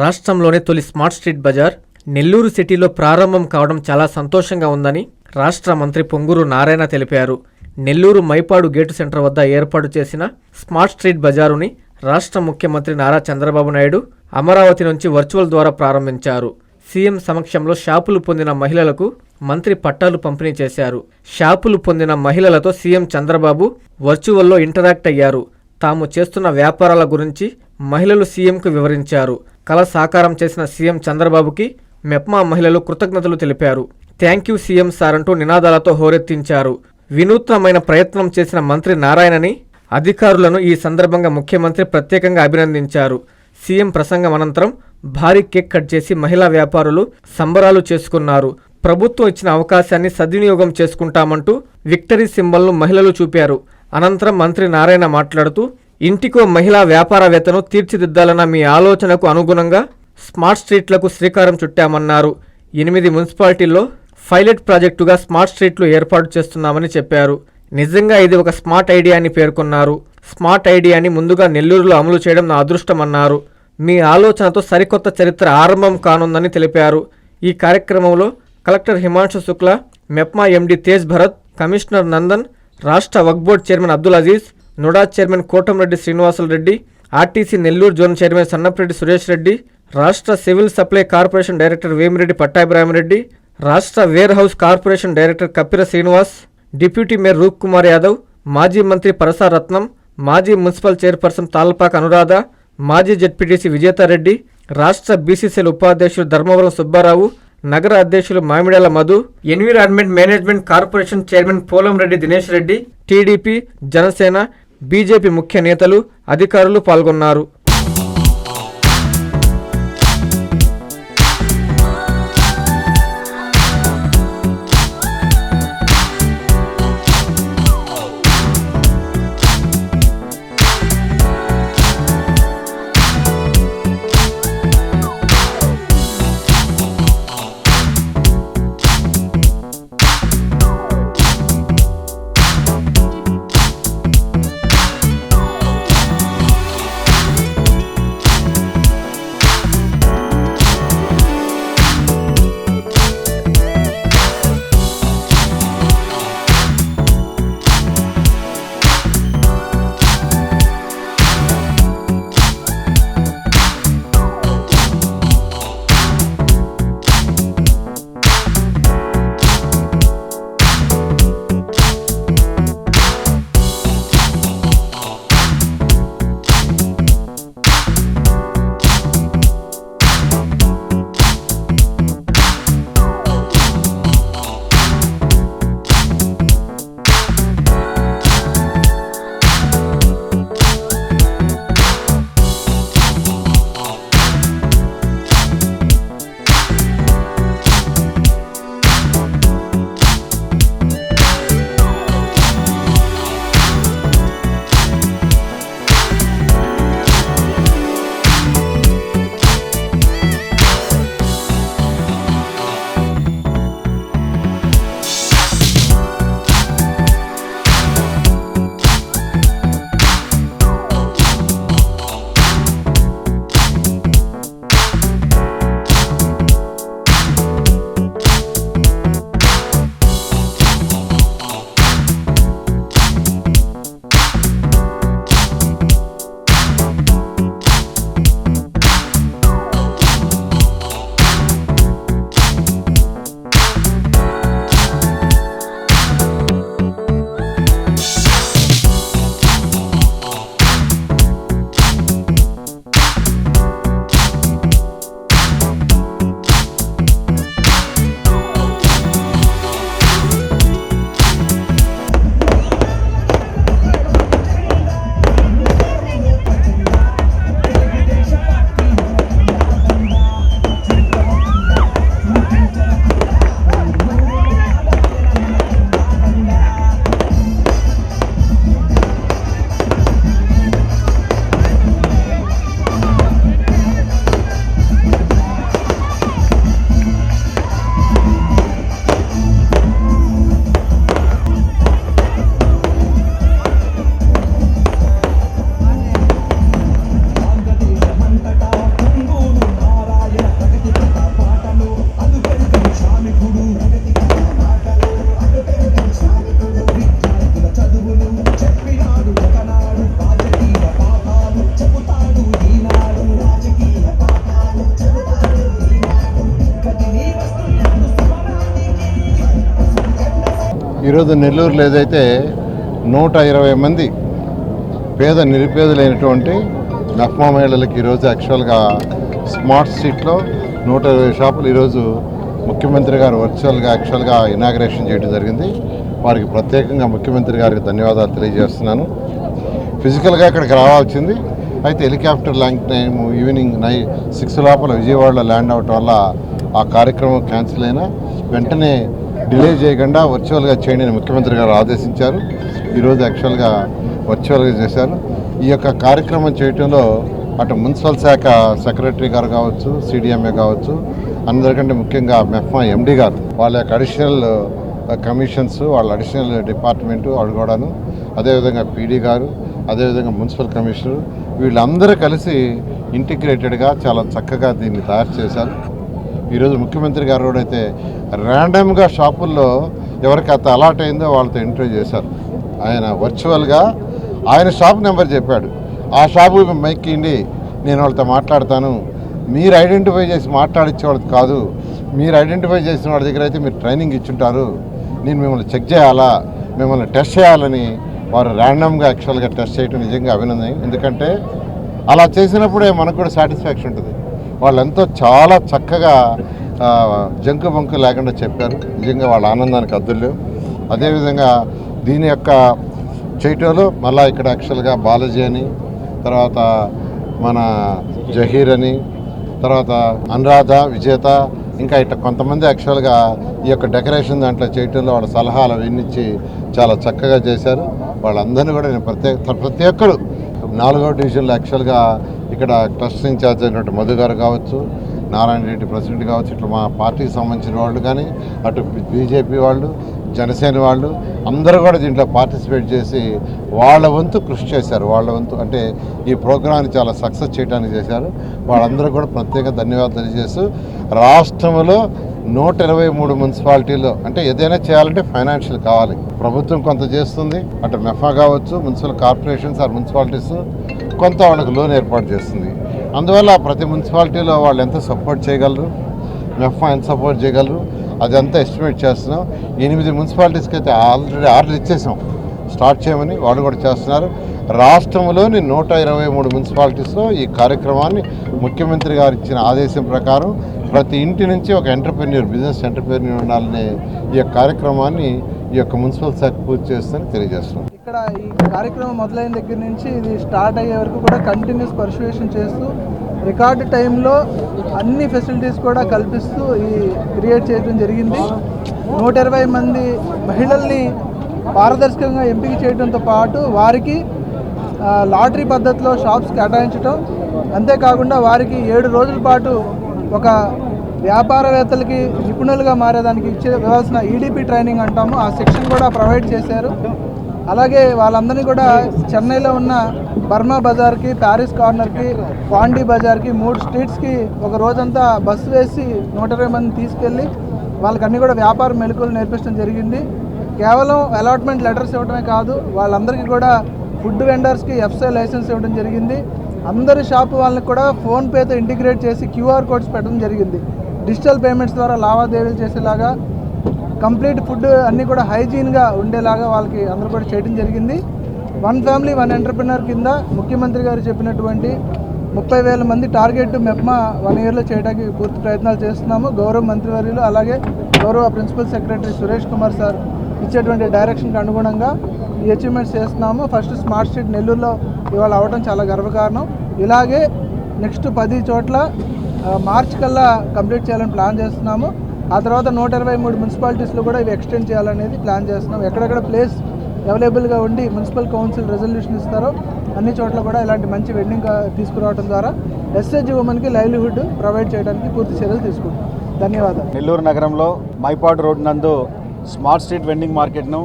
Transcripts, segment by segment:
రాష్ట్రంలోనే తొలి smart street Bazar Nellore సిటీలో ప్రారంభం కావడం చాలా సంతోషంగా ఉందని రాష్ట్ర మంత్రి పొంగూరు నారాయణ తెలిపారు. నెల్లూరు మైపాడు గేటు సెంటర్ వద్ద ఏర్పాటు చేసిన స్మార్ట్ స్ట్రీట్ బజారుని రాష్ట్ర ముఖ్యమంత్రి నారా చంద్రబాబు నాయుడు అమరావతి నుంచి వర్చువల్ ద్వారా ప్రారంభించారు. సీఎం సమక్షంలో షాపులు పొందిన మహిళలకు మంత్రి పట్టాలు పంపిణీ చేశారు. షాపులు పొందిన మహిళలతో సీఎం చంద్రబాబు వర్చువల్లో ఇంటరాక్ట్ అయ్యారు. తాము చేస్తున్న వ్యాపారాల గురించి మహిళలు సీఎంకు వివరించారు. కళ సాకారం చేసిన సీఎం చంద్రబాబుకి మెప్మా మహిళలు కృతజ్ఞతలు తెలిపారు. థ్యాంక్ యూ సీఎం సార్ అంటూ నినాదాలతో హోరెత్తించారు. వినూత్నమైన ప్రయత్నం చేసిన మంత్రి నారాయణని అధికారులను ఈ సందర్భంగా ముఖ్యమంత్రి ప్రత్యేకంగా అభినందించారు. సీఎం ప్రసంగం అనంతరం భారీ కేక్ కట్ చేసి మహిళా వ్యాపారులు సంబరాలు చేసుకున్నారు. ప్రభుత్వం ఇచ్చిన అవకాశాన్ని సద్వినియోగం చేసుకుంటామంటూ విక్టరీ సింబల్ను మహిళలు చూపారు. అనంతరం మంత్రి నారాయణ మాట్లాడుతూ ఇంటికో మహిళా వ్యాపారవేత్తను తీర్చిదిద్దాలన్న మీ ఆలోచనకు అనుగుణంగా స్మార్ట్ స్ట్రీట్లకు శ్రీకారం చుట్టామన్నారు. ఎనిమిది మున్సిపాలిటీల్లో పైలట్ ప్రాజెక్టుగా స్మార్ట్ స్ట్రీట్లు ఏర్పాటు చేస్తున్నామని చెప్పారు. నిజంగా ఇది ఒక స్మార్ట్ ఐడియా అని పేర్కొన్నారు. స్మార్ట్ ఐడియాని ముందుగా నెల్లూరులో అమలు చేయడం నా అదృష్టమన్నారు. మీ ఆలోచనతో సరికొత్త చరిత్ర ఆరంభం కానుందని తెలిపారు. ఈ కార్యక్రమంలో collector Himanshu Shukla MEPMA MD Tej Bharat commissioner Nandan రాష్ట్ర Waqf board chairman Abdul Aziz NUDA chairman Kotamreddy Srinivasulu Reddy RTC Nellore zone chairman Sannapareddy Suresh Reddy రాష్ట్ర civil supply corporation director Vemireddy Pattabhiramireddy రాష్ట్ర warehouse corporation director Kapira Srinivas deputy mayor Roop Kumar Yadav మాజీ మంత్రి పరసారత్నం మాజీ municipal chairperson తాల్పాక Anuradha మాజీ ZPTC Vijetha Reddy రాష్ట్ర BCCL ఉపాధ్యక్షులు ధర్మవరం సుబ్బారావు నగర అధ్యక్షులు Mamidala Madhu environment management corporation chairman Polamreddy Dinesh Reddy TDP Janasena BJP ముఖ్య నేతలు అధికారులు పాల్గొన్నారు. ఈరోజు నెల్లూరులో ఏదైతే నూట ఇరవై మంది పేద నిరుపేదలైనటువంటి నఫ్మా మహిళలకు ఈరోజు యాక్చువల్గా స్మార్ట్ స్ట్రీట్లో నూట ఇరవై షాపులు ఈరోజు ముఖ్యమంత్రి గారు వర్చువల్గా యాక్చువల్గా ఇనాగ్రేషన్ చేయడం జరిగింది. వారికి ప్రత్యేకంగా ముఖ్యమంత్రి గారికి ధన్యవాదాలు తెలియజేస్తున్నాను. ఫిజికల్గా ఇక్కడికి రావాల్సింది. అయితే హెలికాప్టర్ ల్యాండ్ టైం ఈవినింగ్ నై సిక్స్ లోపల విజయవాడలో ల్యాండ్ అవటం వల్ల ఆ కార్యక్రమం క్యాన్సిల్ అయినా వెంటనే డిలే చేయకుండా వర్చువల్గా చేయండి అని ముఖ్యమంత్రి గారు ఆదేశించారు. ఈరోజు యాక్చువల్గా వర్చువల్గా చేశారు. ఈ యొక్క కార్యక్రమం చేయటంలో అటు మున్సిపల్ శాఖ సెక్రటరీ గారు కావచ్చు సిడిఎంఏ కావచ్చు అందరికంటే ముఖ్యంగా మెఫ్మా ఎండి గారు. వాళ్ళ యొక్క అడిషనల్ కమిషన్స్ వాళ్ళ అడిషనల్ డిపార్ట్మెంటు వాళ్ళు కూడాను అదేవిధంగా పీడీ గారు అదేవిధంగా మున్సిపల్ కమిషనర్ వీళ్ళందరూ కలిసి ఇంటిగ్రేటెడ్గా చాలా చక్కగా దీన్ని తయారు చేశారు. ఈరోజు ముఖ్యమంత్రి గారు కూడా అయితే ర్యాండమ్గా షాపుల్లో ఎవరికి అత అలాట్ అయిందో వాళ్ళతో ఇంటర్వ్యూ చేశారు. ఆయన వర్చువల్గా ఆయన షాప్ నెంబర్ చెప్పాడు. ఆ షాపు మైక్కిండి నేను వాళ్ళతో మాట్లాడతాను. మీరు ఐడెంటిఫై చేసి మాట్లాడించే వాళ్ళది కాదు. మీరు ఐడెంటిఫై చేసిన వాళ్ళ దగ్గర అయితే మీరు ట్రైనింగ్ ఇచ్చుంటారు. నేను మిమ్మల్ని చెక్ చేయాలా? మిమ్మల్ని టెస్ట్ చేయాలని వారు ర్యాండమ్గా యాక్చువల్గా టెస్ట్ చేయడం నిజంగా అభినందన ఎందుకంటే అలా చేసినప్పుడే మనకు కూడా సాటిస్ఫాక్షన్ ఉంటుంది. వాళ్ళంతో చాలా చక్కగా జంకు బంకు లేకుండా చెప్పారు. నిజంగా వాళ్ళ ఆనందానికి అద్దులు. అదేవిధంగా దీని యొక్క చేయటంలో మళ్ళీ ఇక్కడ యాక్చువల్గా బాలాజీ అని తర్వాత మన జహీర్ అని తర్వాత అనురాధ విజేత ఇంకా ఇట్లా కొంతమంది యాక్చువల్గా ఈ యొక్క డెకరేషన్ దాంట్లో చేయటంలో వాళ్ళ సలహాలు అవన్నీ చాలా చక్కగా చేశారు. వాళ్ళందరినీ కూడా నేను ప్రత్యేక ప్రతి ఒక్కరు నాలుగో డివిజన్లో యాక్చువల్గా ఇక్కడ ట్రస్ట్ ఇన్ఛార్జ్ అయినటువంటి మధు గారు కావచ్చు నారాయణ రెడ్డి ప్రెసిడెంట్ కావచ్చు ఇట్లా మా పార్టీకి సంబంధించిన వాళ్ళు కానీ అటు బీజేపీ వాళ్ళు జనసేన వాళ్ళు అందరూ కూడా దీంట్లో పార్టిసిపేట్ చేసి వాళ్ళ వంతు కృషి చేశారు. వాళ్ళ వంతు అంటే ఈ ప్రోగ్రాన్ని చాలా సక్సెస్ చేయడానికి చేశారు. వాళ్ళందరూ కూడా ప్రత్యేక ధన్యవాదాలు తెలియజేస్తూ రాష్ట్రంలో నూట ఇరవై మూడు మున్సిపాలిటీల్లో అంటే ఏదైనా చేయాలంటే ఫైనాన్షియల్ కావాలి. ప్రభుత్వం కొంత చేస్తుంది అటు మెఫా కావచ్చు మున్సిపల్ కార్పొరేషన్స్ ఆర్ మున్సిపాలిటీస్ కొంత వాళ్ళకి లోన్ ఏర్పాటు చేస్తుంది. అందువల్ల ప్రతి మున్సిపాలిటీలో వాళ్ళు ఎంత సపోర్ట్ చేయగలరు? మెఫా ఎంత సపోర్ట్ చేయగలరు? అదంతా ఎస్టిమేట్ చేస్తున్నాం. ఎనిమిది మున్సిపాలిటీస్కి అయితే ఆల్రెడీ ఆర్డర్ ఇచ్చేసాం. స్టార్ట్ చేయమని వాళ్ళు కూడా చేస్తున్నారు. రాష్ట్రంలోని నూట ఇరవై మూడు మున్సిపాలిటీస్లో ఈ కార్యక్రమాన్ని ముఖ్యమంత్రి గారు ఇచ్చిన ఆదేశం ప్రకారం ప్రతి ఇంటి నుంచి ఒక ఎంటర్ప్రెన్యూర్ బిజినెస్ ఎంటర్ప్రెన్యూర్ ఉండాలనే ఈ యొక్క కార్యక్రమాన్ని ఈ యొక్క మున్సిపల్ శాఖ పూర్తి చేస్తుందని తెలియజేస్తున్నాం. ఇక్కడ ఈ కార్యక్రమం మొదలైన దగ్గర నుంచి ఇది స్టార్ట్ అయ్యే వరకు కూడా కంటిన్యూస్ పర్సువేషన్ చేస్తూ రికార్డు టైంలో అన్ని ఫెసిలిటీస్ కూడా కల్పిస్తూ ఈ క్రియేట్ చేయడం జరిగింది. నూట ఇరవై మంది మహిళల్ని పారదర్శకంగా ఎంపిక చేయడంతో పాటు వారికి లాటరీ పద్ధతిలో షాప్స్ కేటాయించడం అంతేకాకుండా వారికి ఏడు రోజుల పాటు ఒక వ్యాపారవేత్తలకి నిపుణులుగా మారేదానికి ఇచ్చే ఇవ్వాల్సిన ఈడీపీ ట్రైనింగ్ అంటాము. ఆ సెక్షన్ కూడా ప్రొవైడ్ చేశారు. అలాగే వాళ్ళందరినీ కూడా చెన్నైలో ఉన్న బర్మా బజార్కి ప్యారిస్ కార్నర్కి పాండీ బజార్కి మూడు స్ట్రీట్స్కి ఒక రోజంతా బస్సు వేసి నూట ఇరవై మంది తీసుకెళ్ళి వాళ్ళకన్నీ కూడా వ్యాపార మెలకువలు నేర్పించడం జరిగింది. కేవలం అలాట్మెంట్ లెటర్స్ ఇవ్వడమే కాదు వాళ్ళందరికీ కూడా ఫుడ్ వెండర్స్కి ఎఫ్సై లైసెన్స్ ఇవ్వడం జరిగింది. అందరి షాపు వాళ్ళకి కూడా ఫోన్పేతో ఇంటిగ్రేట్ చేసి క్యూఆర్ కోడ్స్ పెట్టడం జరిగింది. డిజిటల్ పేమెంట్స్ ద్వారా లావాదేవీలు చేసేలాగా కంప్లీట్ ఫుడ్ అన్నీ కూడా హైజీన్గా ఉండేలాగా వాళ్ళకి అందరూ కూడా చేయడం జరిగింది. వన్ ఫ్యామిలీ వన్ ఎంటర్ప్రినర్ కింద ముఖ్యమంత్రి గారు చెప్పినటువంటి ముప్పై వేల మంది టార్గెట్ మెప్మా వన్ ఇయర్లో చేయడానికి పూర్తి ప్రయత్నాలు చేస్తున్నాము. గౌరవ మంత్రివర్యులు అలాగే గౌరవ principal secretary Suresh Kumar sir ఇచ్చేటువంటి డైరెక్షన్కి అనుగుణంగా ఈ అచీవ్మెంట్స్ చేస్తున్నాము. ఫస్ట్ స్మార్ట్ స్ట్రీట్ నెల్లూరులో ఇవాళ అవడం చాలా గర్వకారణం. ఇలాగే నెక్స్ట్ పది చోట్ల మార్చ్ కల్లా కంప్లీట్ చేయాలని ప్లాన్ చేస్తున్నాము. ఆ తర్వాత నూట ఇరవై మూడు మున్సిపాలిటీస్లో కూడా ఇవి ఎక్స్టెండ్ చేయాలనేది ప్లాన్ చేస్తున్నాం ఎక్కడెక్కడ ప్లేస్ అవైలబుల్గా ఉండి మున్సిపల్ కౌన్సిల్ రెజల్యూషన్ ఇస్తారో అన్ని చోట్ల కూడా ఇలాంటి మంచి వెండింగ్ తీసుకురావడం ద్వారా ఎస్హెచ్ ఉమెన్కి లైవ్లీహుడ్ ప్రొవైడ్ చేయడానికి పూర్తి చర్యలు తీసుకుంటాం ధన్యవాదాలు. నెల్లూరు నగరంలో మైపాడు రోడ్ నందు స్మార్ట్ స్ట్రీట్ వెండింగ్ మార్కెట్ను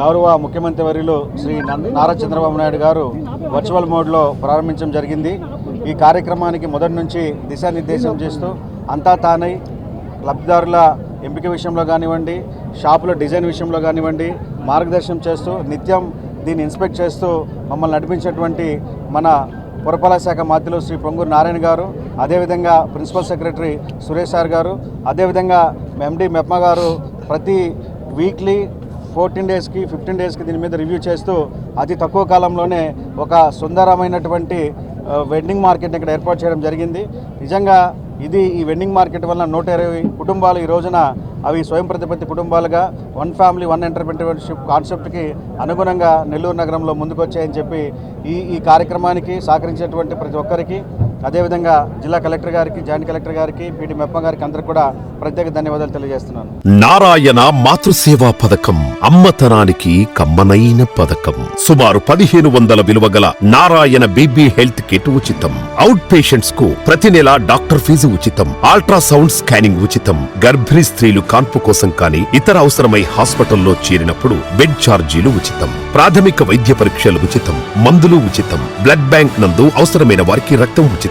గౌరవ ముఖ్యమంత్రి వర్యులు శ్రీ నారా చంద్రబాబు నాయుడు గారు వర్చువల్ మోడ్లో ప్రారంభించడం జరిగింది. ఈ కార్యక్రమానికి మొదటి నుంచి దిశానిర్దేశం చేస్తూ అంతా తానై లబ్ధిదారుల ఎంపిక విషయంలో కానివ్వండి షాపుల డిజైన్ విషయంలో కానివ్వండి మార్గదర్శనం చేస్తూ నిత్యం దీన్ని ఇన్స్పెక్ట్ చేస్తూ మమ్మల్ని నడిపించినటువంటి మన పురపాలక శాఖ మధ్యలో శ్రీ పొంగూరు నారాయణ గారు అదేవిధంగా ప్రిన్సిపల్ సెక్రటరీ సురేష్ సార్ గారు అదేవిధంగా ఎండి మెప్మ గారు ప్రతి వీక్లీ ఫోర్టీన్ డేస్కి ఫిఫ్టీన్ డేస్కి దీని మీద రివ్యూ చేస్తూ అతి తక్కువ కాలంలోనే ఒక సుందరమైనటువంటి వెండింగ్ మార్కెట్ని ఇక్కడ ఏర్పాటు చేయడం జరిగింది. నిజంగా ఇది ఈ వెండింగ్ మార్కెట్ వల్ల నూట ఇరవై కుటుంబాలు ఈ రోజున అవి స్వయం ప్రతిపత్తి కుటుంబాలుగా వన్ ఫ్యామిలీ వన్ ఎంటర్ప్రినర్షిప్ కాన్సెప్ట్కి అనుగుణంగా నెల్లూరు నగరంలో ముందుకొచ్చాయని చెప్పి ఈ ఈ కార్యక్రమానికి సహకరించినటువంటి ప్రతి ఒక్కరికి అదేవిధంగా జిల్లా కలెక్టర్ గారికి జాయింట్ కలెక్టర్ గారికి పీడి మెప్ప గారికి అందరికి కూడా ప్రత్యేక ధన్యవాదాలు తెలియజేస్తున్నాను. నారాయణ మాతృసేవా పథకం అమ్మతనానికి కమ్మనైన పథకం. సుమారు పదిహేను వందల విలువ గల నారాయణ బీబీ హెల్త్ కిట్ ఉచితం. అవుట్ పేషెంట్స్కు ప్రతి నెల డాక్టర్ ఫీజు ఉచితం. అల్ట్రాసౌండ్ స్కానింగ్ ఉచితం. గర్భిణీ స్త్రీలు కాన్పు కోసం కానీ ఇతర అవసరమై హాస్పిటల్లో చేరినప్పుడు బెడ్ ఛార్జీలు ఉచితం. ప్రాథమిక వైద్య పరీక్షలు ఉచితం. మందులు ఉచితం. బ్లడ్ బ్యాంక్ నందు అవసరమైన వారికి రక్తం ఉచితం.